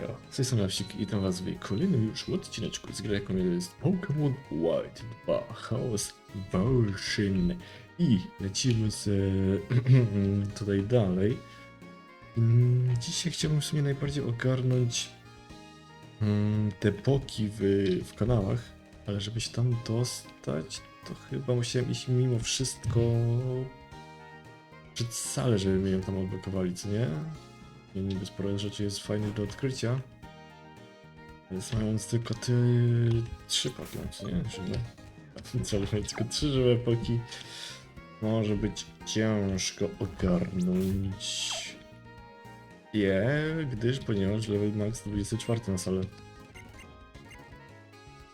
Ja, z tej strony Wsik i witam was w kolejnym już odcineczku z gry, jaką jest Pokémon White 2 Chaos Version. I lecimy z tutaj dalej. Mm, Dzisiaj chciałbym w sumie najbardziej ogarnąć mm, te poki w, w kanałach, ale żeby się tam dostać, to chyba musiałem iść mimo wszystko przed salę, żeby mnie tam odblokowali, co nie? I niby sporo rzeczy jest fajnych do odkrycia. Więc mając tylko te trzy Pokémon, co nie? Żywe. Mieć tylko trzy żywe poki. Może być ciężko ogarnąć je, gdyż ponieważ level max 24 na salę.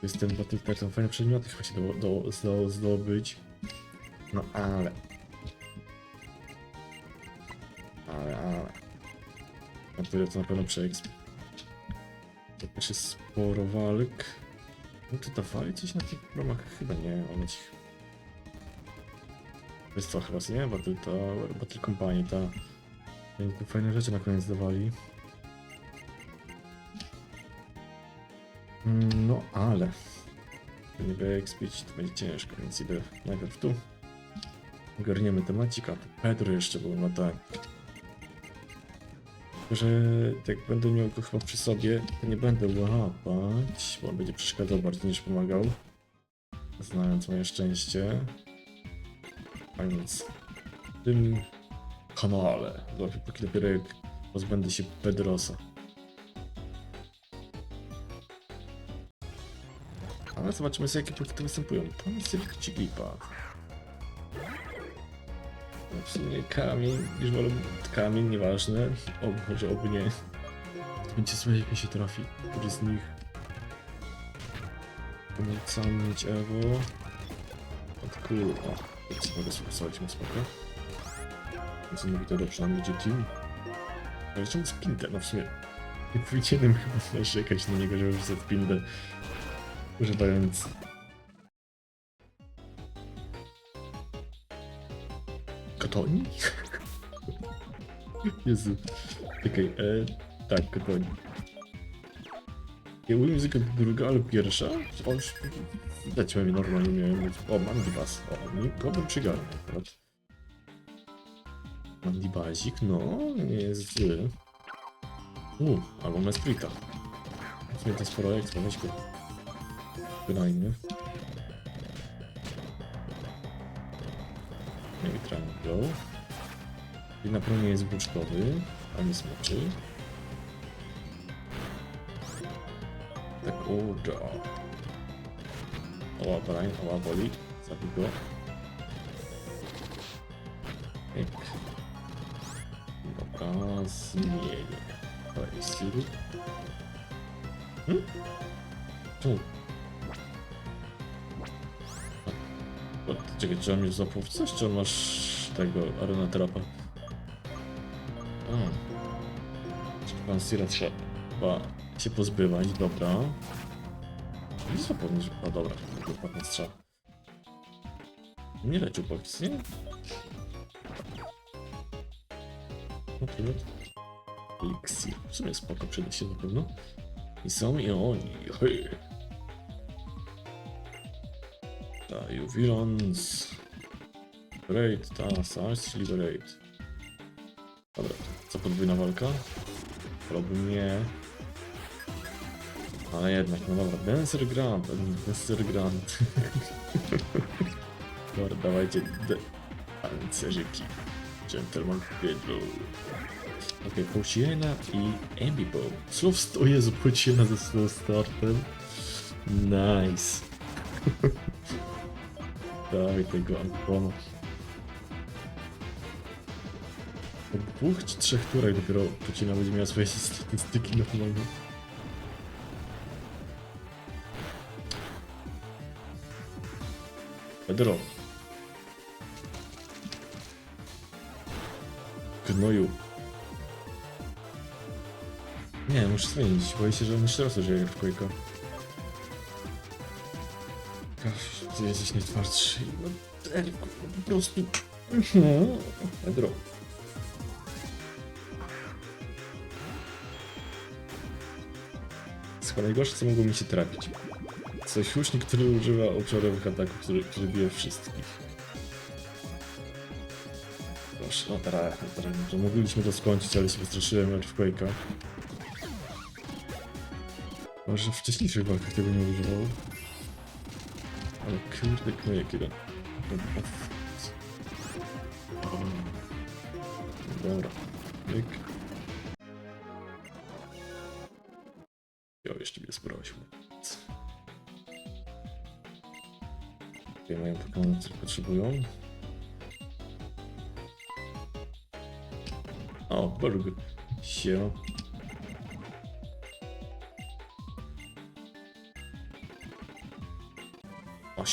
To jest ten Battle Pack, tam fajne przedmioty chyba się do, do, do, zdobyć. No. Ale, Na to na pewno przeeksp. To też jest sporo walk. No to dawali coś na tych programach? Chyba nie, one ci... To jest co chyba, nie? Battle Tower, Battle Company, ta... Fajne rzeczy na koniec dawali. Mm, No ale... Nie wyekspić, to będzie ciężko, więc idę najpierw tu. Ogarniemy temacika. Pedro jeszcze był, no tak że jak będę miał go chyba przy sobie, to nie będę łapać, bo on będzie przeszkadzał bardziej niż pomagał. Znając moje szczęście. A więc w tym kanale, dopiero póki dopiero jak pozbędę się Pedrosa. Ale zobaczymy sobie jakie punkty występują. Pan jest Jigglypuff. No W sumie kamień, już wolę kamień, nieważne. O, może oby nie. Będzie sobie jak mi się trafi. Który z nich. Pomocam mieć Ewo. Od kul. O, więc mogę spróbować mu spoko. Więc nie to dobrze, nam będzie team. Ale czemu spindę? No w sumie nie powinienem chyba narzekać na niego, że już za spindę. Używając Kotoni? Jezu. Czekaj, e, tak, kotoni. Ja umiem tylko druga, ale pierwsza? O, już dać mi normalnie miałem być. O, Mandibas. O, nie, bym przygarnął akurat. Mandibazik, no, nie jest zły. U, albo Mesprita. W to sporo ekstra, weź go. Wydajmy. Triangle. I na pewno jest buczkowy, a nie smoczy. Tak, uda. Oła, Brian, oła, boli. Zabij go. Pyk. Dobra, zmienię. To jest. Hmm? Tu. Czekaj, czy on mnie złapał w coś, czy masz tego arena trapa? A. Czyli pan Sira trzeba się pozbywać, dobra. Nie złapał mnie, że... O dobra, wypadł na strzał. Nie boks, nie? No to Elixir. W sumie spoko, przyda się na pewno. I są i oni. Hej. Ta, Juwilons. Liberate, ta, Sarge, Liberate. Dobra, co podwójna walka? Wolałbym nie. Ale jednak, no dobra, Dancer Grant, Dancer Grant. dobra, dawajcie pancerzyki. Gentleman Pedro. Okej, okay, Pociena i Embibo. Słów sto Jezu, Pociena ze slow startem. Nice. Dawaj tego Ankona. Po dwóch czy trzech turach dopiero Pocina będzie miała swoje statystyki normalne. Pedro. Gnoju. Nie, muszę zmienić. Boję się, że on jeszcze raz użyje w Quake'a. Ty jesteś najtwardszy. No, po prostu. Mhm. Pedro. Chyba najgorsze, co mogło mi się trafić. Sojusznik, który używa obszarowych ataków, który, który bije wszystkich. Proszę, no teraz, teraz że mogliśmy to skończyć, ale się wystraszyłem Earthquake'a. Może w wcześniejszych walkach tego nie używał. Kurde, kiedy. Dobra. Myk. Jo, jeszcze mnie sprosił. Tutaj mają Pokémon, które potrzebują. O, burg. Sio.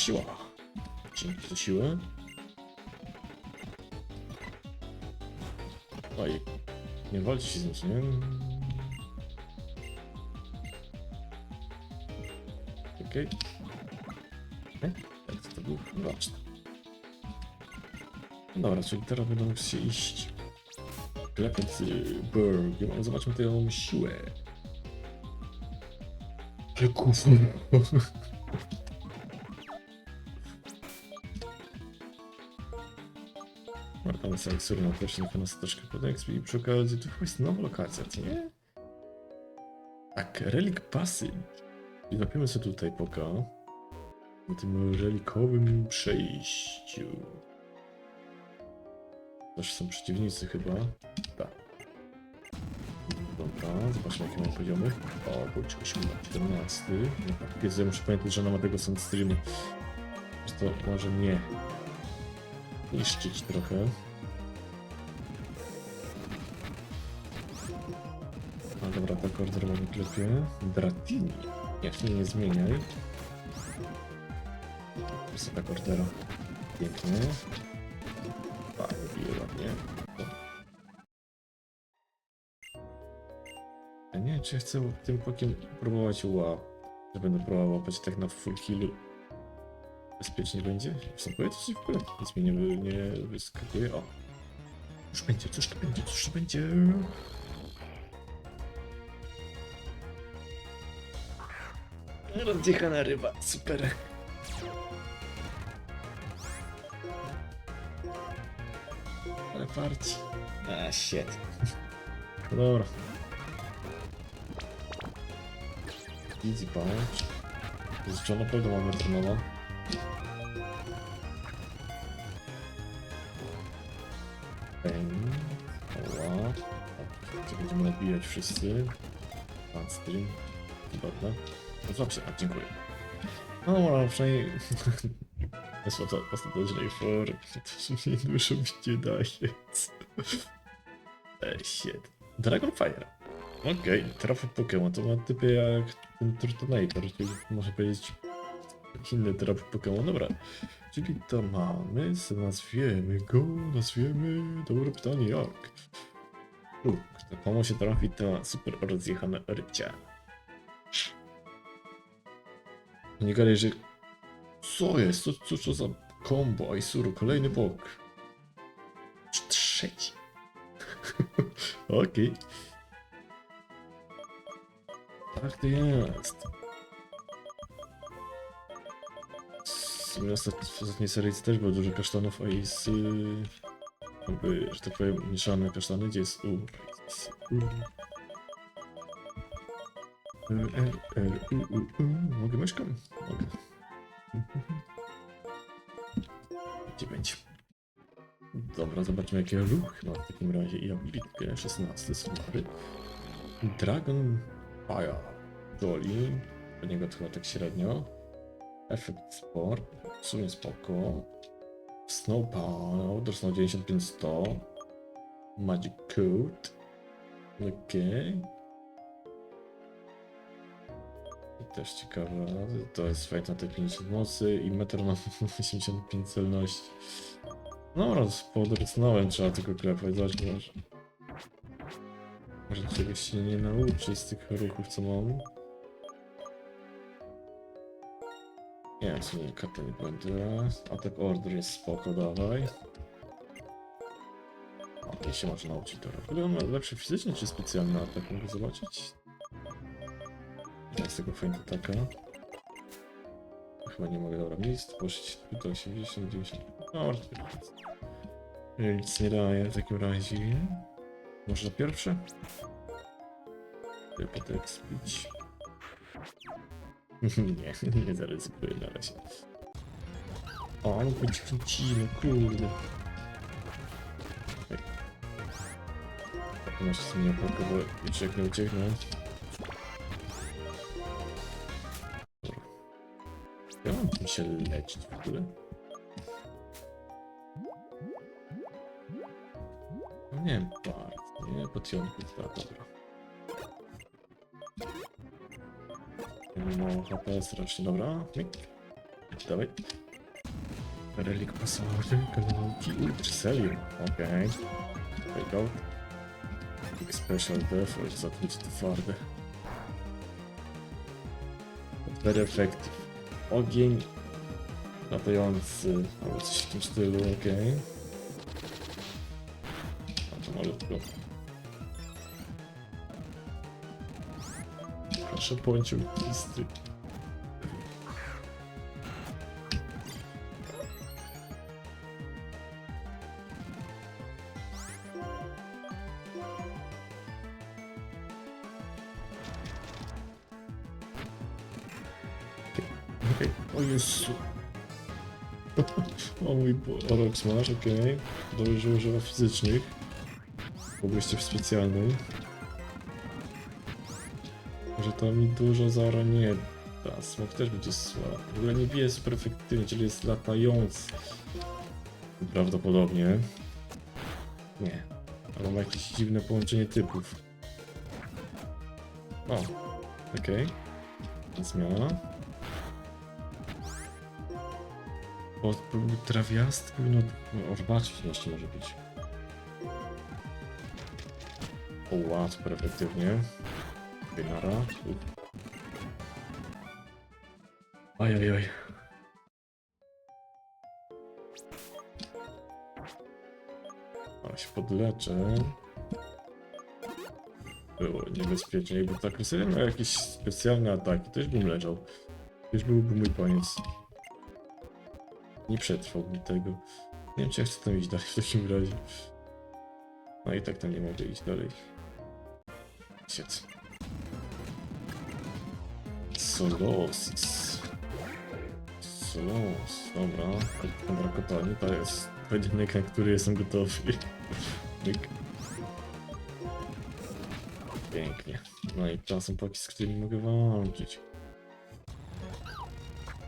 Siła. Dzięki za siłę. Oj, nie walczy się z nim, nie? Okej. Okay. Tak, to było ważne. Dobra, czyli teraz będą się iść. Klepać Burg. Ja mam, zobaczmy tę siłę. Ale. Sobie na niech nas troszkę podeks i przy okazji to chyba jest nowa lokacja, co nie? Tak, Relic Passage. I zapiemy sobie tutaj poka. Na tym relikowym przejściu. Też są przeciwnicy chyba. Tak. Dobra, zobaczmy jakie mamy poziomy. O, bądź 14. No tak, ja muszę pamiętać, że ona ma tego streamy. To może mnie niszczyć trochę. Dobra, tak order mamy klepie. Dratini. Jak mnie nie zmieniaj. Jest tak ordera. Pięknie. Fajnie, bije ładnie. Ja nie czy ja chcę tym pokiem próbować łap. Że będę próbował łapać tak na full healu. Bezpiecznie będzie? Wstępuje to w ogóle? Nic mi nie, nie wyskakuje. O! Cóż będzie, cóż to będzie, cóż to będzie? Rozjechana ryba, super. Ale parci. A, shit. No dobra. Easy punch. Zresztą naprawdę mamy Retronowa. Bang. Oła. Gdzie będziemy nabijać wszyscy. Pan stream. Dobra. No dobrze, a dziękuję. No dobra, przynajmniej... Jest to ostatecznej formy. To mi dużo mi nie daje. Ej, shit. Dragonfire. Okej, trafy Pokémon to ma typy jak ten Turtonator, czyli można powiedzieć inny traf Pokémon. Dobra, czyli to mamy, nazwiemy go, nazwiemy, dobre pytanie jak? Komu się trafi to super rozjechane rycia. Nie gadaj, że... Co jest? Co, co, co za combo? Aisuru, kolejny bok. Trzeci. Okej. Tak to jest. W w ostatniej serii też było dużo kasztanów, a i z... Jakby, że tak powiem, mieszane kasztany, gdzie jest U. U. E, e, e, u, u, u. Mogę myszką? Mogę. Będzie? Dobra, zobaczmy jakie ruch ma w takim razie i abilitkę. 16 Solary. Dragon Fire. Jolly. Do niego chyba tak średnio. Efekt Sport. W sumie spoko. Snow Powder. Snow 95 100. Magic Coat. Okej. I też ciekawe, to jest fight na te 50 mocy i metr na 85 celności. No raz podrysnąłem, trzeba tylko klepać, zobacz, może. Czegoś się nie nauczy z tych ruchów, co mam. Nie wiem, co nie, karta nie będę. Order jest spoko, dawaj. O, i się może nauczyć to. W ogóle on ma lepszy fizycznie czy specjalny atak? Mogę zobaczyć? Teraz tego fajna taka. Chyba nie mogę, dobra, miejsc, poszlić do 80, 90. No, nic. Nie daje w takim razie. Może na pierwsze? Żeby potem spić. nie, nie zaryzykuję na razie. O, ale być kręcimy, kurde. Ej. Masz sobie nie próbować, jeszcze jak nie ucieknąć. Się leczyć w ogóle. No nie bardzo, nie potionków, tak, dobra. Mało HP, strasznie, dobra. Myk. Dawaj. Relik pasowy, kanałki, Ultracelium, okej. Okay. There go. Big Special Death, zatknąć to twarde. Very effective. Ogień latający, albo coś w tym stylu, okej. A to malutko. Proszę pociąg listy. Orox masz, okej. Dobrze, że używa fizycznych. Mogłyście w specjalnej. Że to mi dużo zara nie da. Smok też będzie słaby. W ogóle nie bije super efektywnie, czyli jest latający. Prawdopodobnie. Nie. Ale ma jakieś dziwne połączenie typów. O, okej. Zmiana. Bo był trawiasty, powinno... O, zobaczyć jeszcze może być. O, super efektywnie. Wynara. Ajajaj. Ale się podleczę. Było niebezpiecznie. Jakby ta krysylia miała jakieś specjalne ataki, też bym leżał. Już byłby mój koniec. Nie przetrwałbym tego. Nie wiem, czy ja chcę tam iść dalej w takim razie. No i tak tam nie mogę iść dalej. Siec. Solosis. Solos, dobra. Kontra kotoni, to jest pojedynek, na który jestem gotowy. Pięknie. No i czasem poki, z którymi mogę walczyć.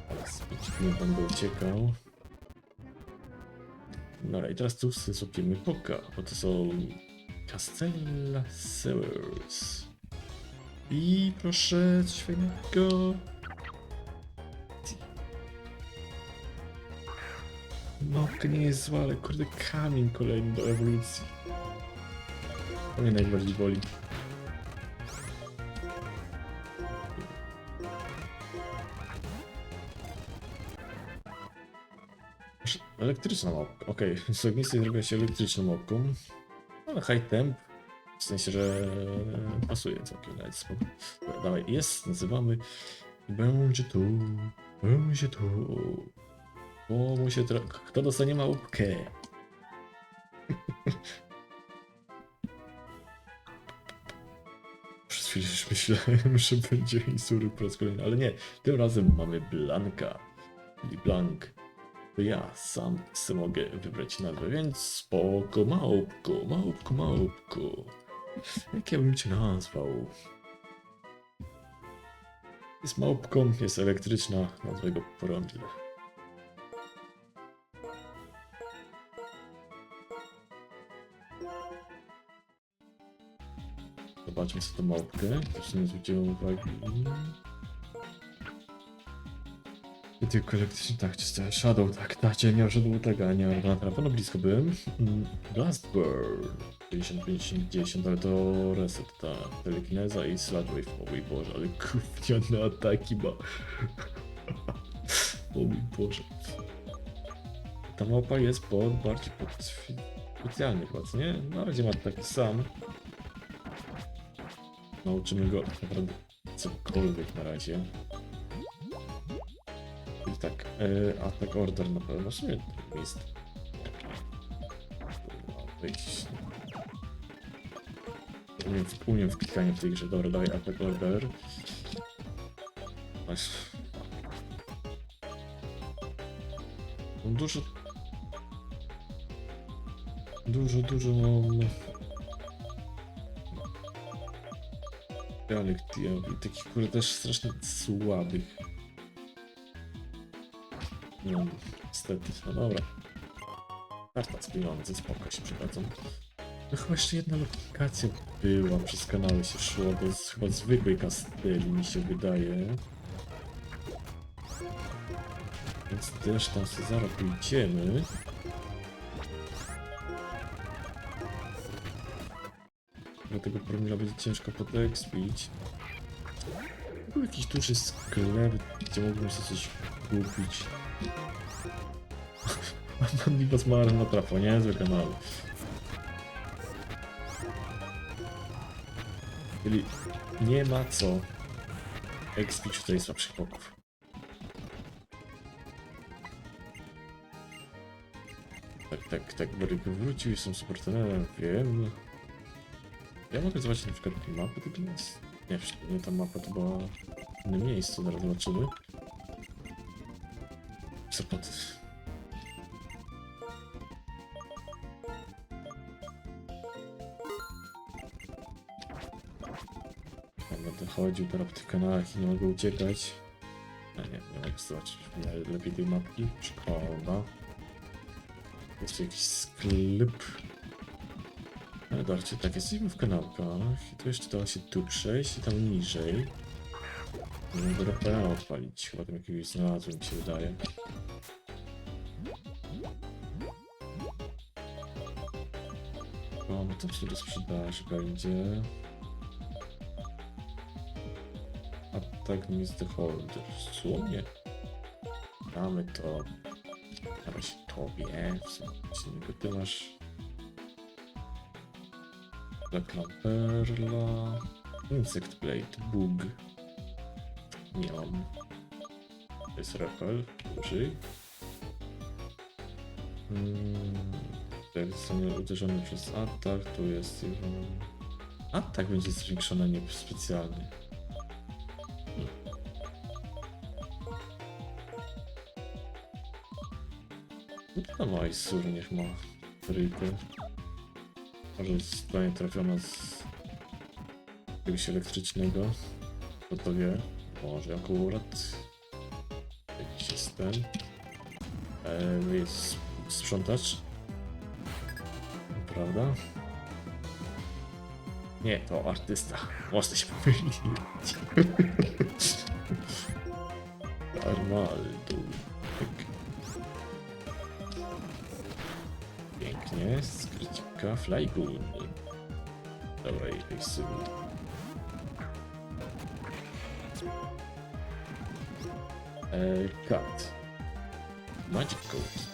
Teraz będę uciekał. Dobra, i teraz tu złapiemy poka, bo to są Castella Sewers. I proszę, coś fajnego. Małpka nie jest zła, ale kurde kamień kolejny do ewolucji. To mnie najbardziej boli. Elektryczna małpka. Okej, okay. z ognistej zrobiła się elektryczną małpką. Ale high temp. W sensie, że pasuje całkiem nawet spoko. Dobra, dawaj, jest, nazywamy. Będzie tu, będzie tu. O, mu się tra... Kto dostanie małpkę? Przez chwilę już myślałem, że będzie Insury po raz kolejny, ale nie. Tym razem mamy Blanka. Czyli Blank. To ja sam sobie mogę wybrać nazwę, więc spoko, małpko, małpko, małpko. Jak ja bym cię nazwał? Jest małpką, jest elektryczna, nazwę go Porądle. Zobaczmy sobie tę małpkę, proszę nie zwróciłem uwagi. I tylko elektryczny, tak, czyste Shadow, tak, tak, nie miał Shadow tego, nie na pewno blisko byłem. Mm, Blast Burn, 50, 50, 10, ale to reset, ta telekineza i Sludge Wave, o mój Boże, ale gówniane ataki ma. o mój Boże. Ta małpa jest pod, bardziej pod specjalny chyba, nie? Na razie ma taki sam. Nauczymy go naprawdę cokolwiek na razie. Tak, e, atak order na pewno, w sumie jest. Wyjść. Umiem, w- umiem w w tej grze, dobra, dawaj atak order. Mam Dużo... Dużo, dużo mam... TM i takich kurde też strasznie słabych. Niestety, no dobra. Karta z pieniądze, spoko się przydadzą. No chyba jeszcze jedna lokacja była, przez kanały się szło, do chyba zwykłej kasteli mi się wydaje. Więc też tam sobie zaraz pójdziemy. Dlatego promila będzie ciężko podekspić. Był jakiś duży sklep, gdzie mógłbym sobie coś kupić. Mam niby zmarł na trafo, niezły kanał. Czyli nie ma co ekspić tutaj słabszych boków. Tak, tak, tak, Boryk wrócił, jestem super trenerem, wiem. Ja mogę zobaczyć na przykład mapę tego miasta. Nie, nie ta mapa to była w innym miejscu, zaraz zobaczymy. Zapoty. Będę chodził teraz po tych kanałach i nie mogę uciekać. A nie, nie mogę zobaczyć nie, lepiej tej mapki. Szkoda. Jest tu jakiś sklep. Ale zobaczcie, tak, jesteśmy w kanałkach i tu jeszcze dało się tu przejść i tam niżej. Mogę Rafaela odpalić, chyba tam jakiegoś znalazłem, mi się wydaje. O, no tam się do sprzedaży będzie. Attack Miss the Holder. Słownie. Damy to. Damy się tobie. W sensie ty masz. Black Lamperla. Insect Blade. Bug. Nie mam. To jest Repel. Użyj. Hmm. Zostanie uderzony przez atak. Tu jest. Atak będzie zwiększony, nie specjalny. No ma Isur, niech ma ryjkę. Może zostanie trafiona z jakiegoś elektrycznego. Kto to wie? Może akurat jakiś jest ten. E, jest sprzątacz. Prawda? Nie, to artysta. Można się pomylić. Armaldo. Skrycika, flygun. Dobra, i tej synu. Eee, cut. Magic code.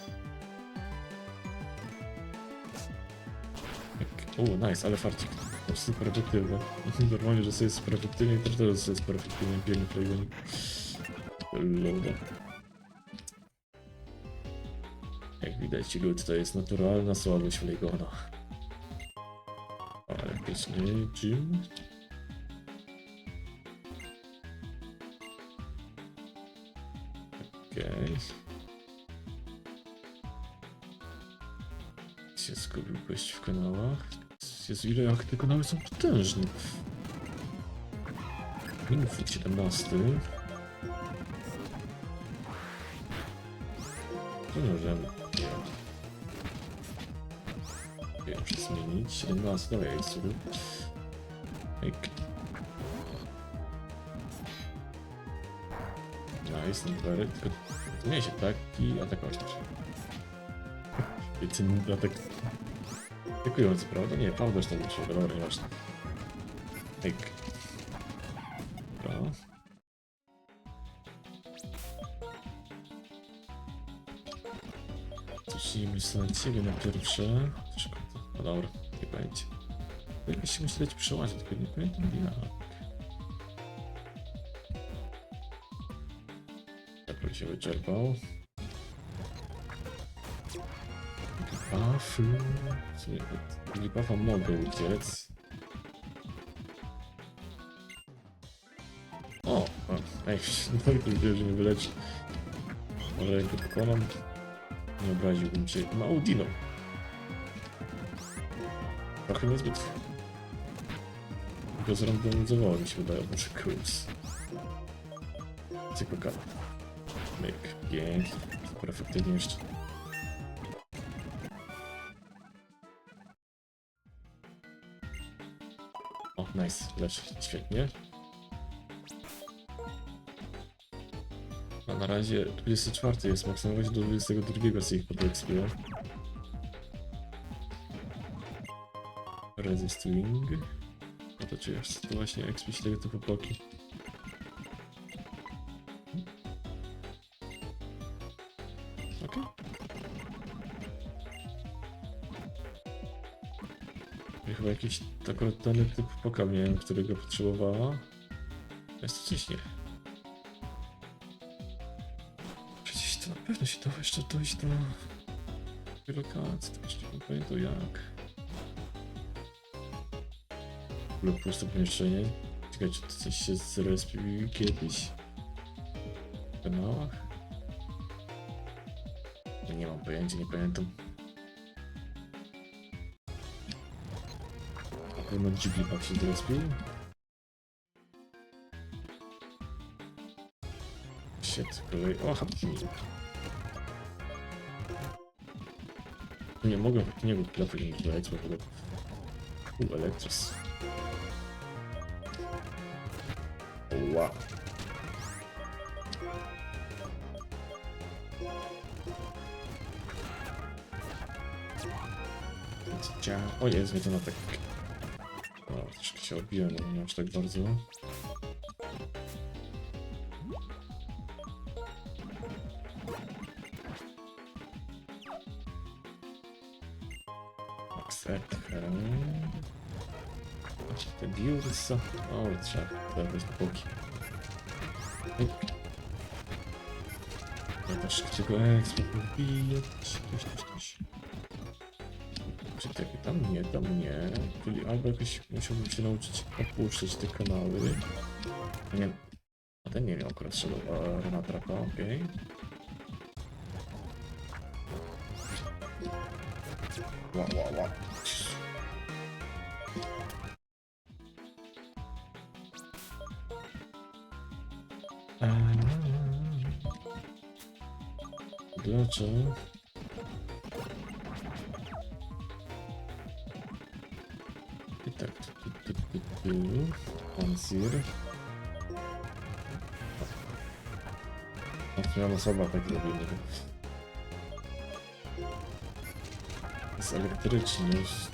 Tak. O, nice, ale farcik. To super efektywne. Normalnie, że sobie super efektywnie, też teraz sobie super efektywnie piękny flygunik. Loda. Jak widać, lód to jest naturalna słabość Flegona. Gym. Okej. Się zgubił gość w kanałach. Jezu, ile jak te kanały są potężne. Minfit 17. To nie możemy. 17, dawaj, ja sobie. Ejk. Nice, numery. Tylko zmienia się taki atak order. Wiecie, atak... Atakujący, prawda? Nie, Paweł też tam wyszło, dobra, nieważne. Ejk. Dobra. Zacznijmy sobie na ciebie na pierwsze. Szkoda. No dobra, nie Czekajcie. Ja się musi dać przełazić, tylko nie pamiętam ja. Tak, się wyczerpał. Buffy. Nie buffa mogę uciec. O! ej, no i tu że nie wyleczy. Może jak go pokonam, nie obraziłbym się. Ma Trochę niezbyt go zrandomizowało mi się wydaje, może Cruise. Tylko kart. Myk, pięć. Super efektywnie jeszcze. O, nice, lecz, świetnie. A na razie 24 jest, maksymować do 22 z ich podekspię. Resist Wing. No to czy jest to właśnie expić tego typu bloki? Okej. I chyba jakiś akurat dany typ poka miałem, którego potrzebowała. Jest to coś nie. Przecież to na pewno się dało jeszcze dojść do lokacji, tylko jeszcze nie pamiętam jak. Ogóle puste pomieszczenie. Czekaj, czy to coś się zrespił kiedyś? W kanałach? Nie mam pojęcia, nie pamiętam. Na pewno Jigglypuff się zrespił. Shit, kolej. O, happy. Nie mogę, nie wiem, klapy nie wydać, bo chyba... U, Electros. Wow. Cia... O jest, mnie na tak... O, troszkę się odbiłem, nie aż tak bardzo. Her. Te biursa. O, trzeba dodać do boki. Ja też chcę go eksport wbijać. Coś, coś, coś. Czy takie tam nie, tam nie. Czyli albo jakoś musiałbym się nauczyć opuszczać te kanały. A nie. A ten nie miał akurat Shadow Renata Trapa, okej. Ła, Ostatnia osoba tak zrobimy. Jest elektryczność.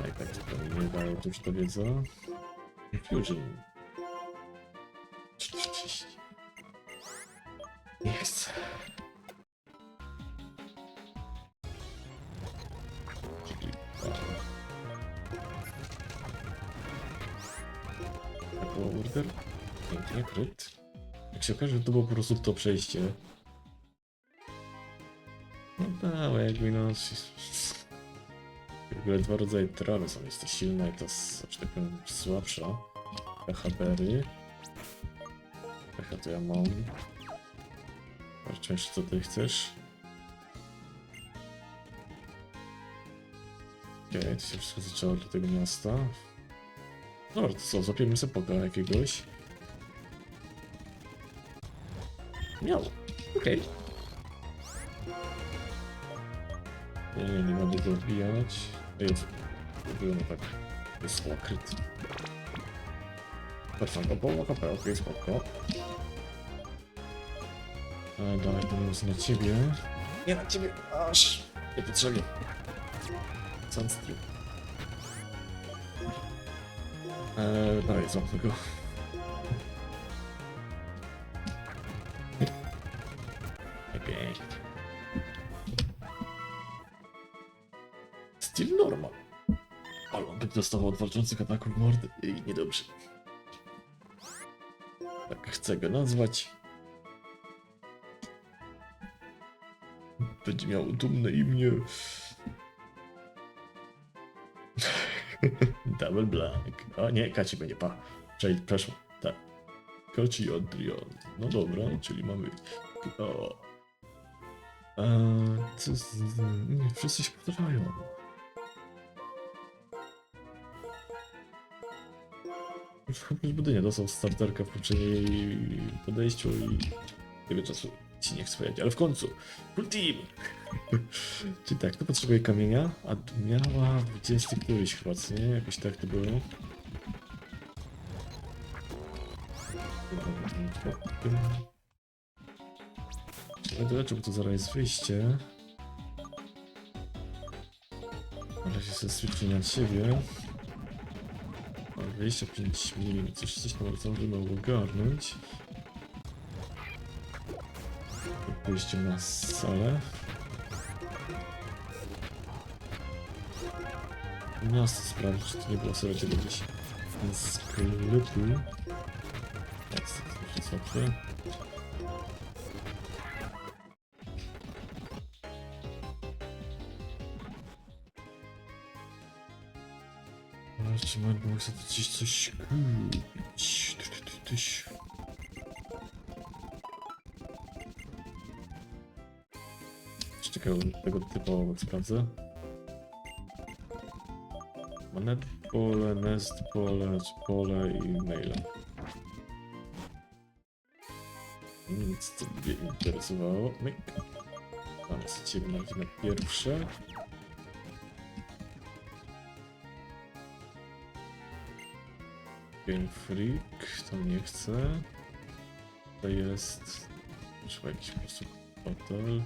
No i tak zupełnie nie daje tuż to wiedza. Fusion. Się okaże, że to było po prostu to przejście. No tak, jakby no... W ogóle dwa rodzaje trawy są. Jest to silna i to, że tak powiem, słabsza. PHBry. PH to ja mam. Jeszcze co ty chcesz. Okej, to się wszystko zaczęło do tego miasta. Dobra, to co, złapiemy sobie poka jakiegoś. Miał. Okej. Nie, nie, nie mogę go odbijać. Ej, było tak. Jest okryt. Patrzę, go połowa HP, okej, spoko. Ale dalej to na ciebie. Nie na ciebie, aż nie potrzebnie. Sunstream. Eee, dalej, złapmy go. Dostawał od walczących ataków mordy i niedobrze. Tak chcę go nazwać. Będzie miał dumne imię. Double Black. O nie, Kaci będzie, pa. Cześć, przeszło. Tak. Kaci Adrian. No dobra, czyli mamy... O. Eee, co z... Wszyscy się powtarzają. Już budynie dostał starterkę w poprzedniej podejściu i tego czasu ci nie powiedzieć, ale w końcu full team! Czyli tak, tu potrzebuje kamienia, a tu miała 20 któryś chyba, nie? Jakoś tak to było. Ale doleczył, bo to zaraz jest wyjście. Ale się switchnie na siebie. A 25 mm, coś, coś tam zdążymy ogarnąć. Pójście na salę. Miasto sprawdzić, czy to nie było sobie gdzieś sklepu. Tak, to jest słabsze. Czy mogę sobie gdzieś coś kupić? Jeszcze takiego tego typowego sprawdzę. Monet pole, nest pole, pole i maile. Nic co mnie interesowało. Myk. Tam sobie na pierwsze. Game Freak, tam nie chcę. To jest... Trzeba jakiś po prostu hotel.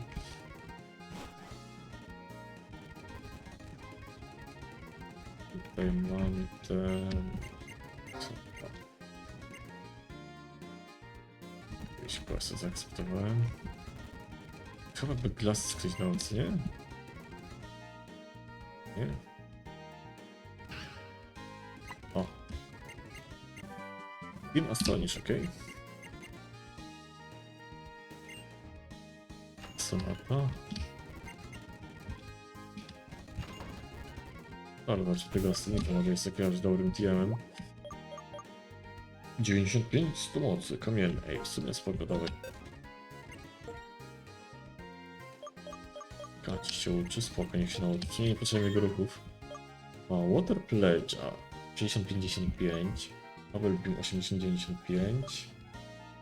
Tutaj mamy ten... Jakieś questa zaakceptowałem. Chyba by Glass ktoś na nie? Nie? Team Astonish, okej. Sonata. Ale znaczy tego Astonisha może jest jakimś dobrym TM-em. 95 100 mocy, kamienny. Ej, w sumie spoko, dawaj. Kaci się uczy, spoko, niech się nauczy. Czy nie potrzebuje jego ruchów. O, Water Pledge, a 6055. Nobel Beam 8095.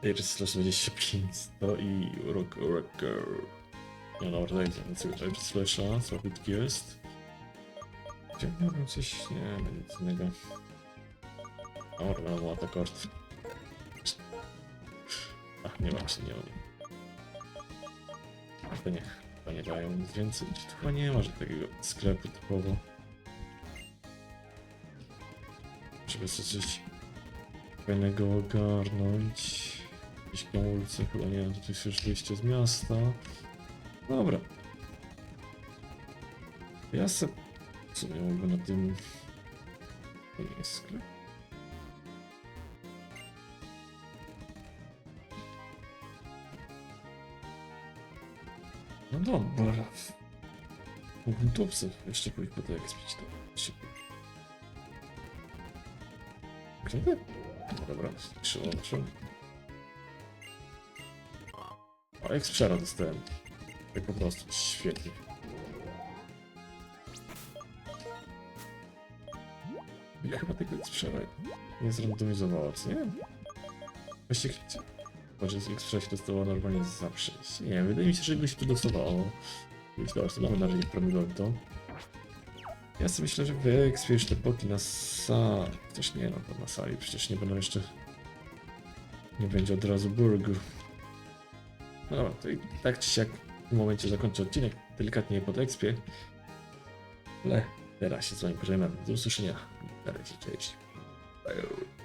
Air Slash 25 100 i Rock Rocker. No, daj sobie Air Slasha, słabitki jest. Chciałbym coś, nie, no nic innego. Dobra, no, to koszt. Ach, nie mam się, nie mam. To nie, to nie dają nic więcej. Tu chyba nie ma takiego sklepu typowo. Żeby coś fajnego ogarnąć. Jakieś kamulce, chyba nie wiem, tutaj już wyjście z miasta. Dobra. Ja se... Co nie mogę na tym... To nie jest sklep. No dobra. Mógłbym tu obcy jeszcze pójść po to jak spić to. Się... No dobra, przyłączę. O, eksprzera dostałem. Tak po prostu, świetnie. I chyba tego eksprzera nie zrandomizowało, co nie? Właściwie, może z eksprzera się dostało normalnie zawsze. Nie wydaje mi się, że go się tu dostawało. Więc dobra, to mamy na razie promilowym to. Ja sobie myślę, że wyekspiesz te poki na sali. Chociaż nie, no to na sali przecież nie będą jeszcze... Nie będzie od razu burgu. No dobra, to i tak czy siak w momencie zakończę odcinek. Delikatnie pod ekspie. Ale teraz się z wami pożegnam. Do usłyszenia. Cześć. Bye.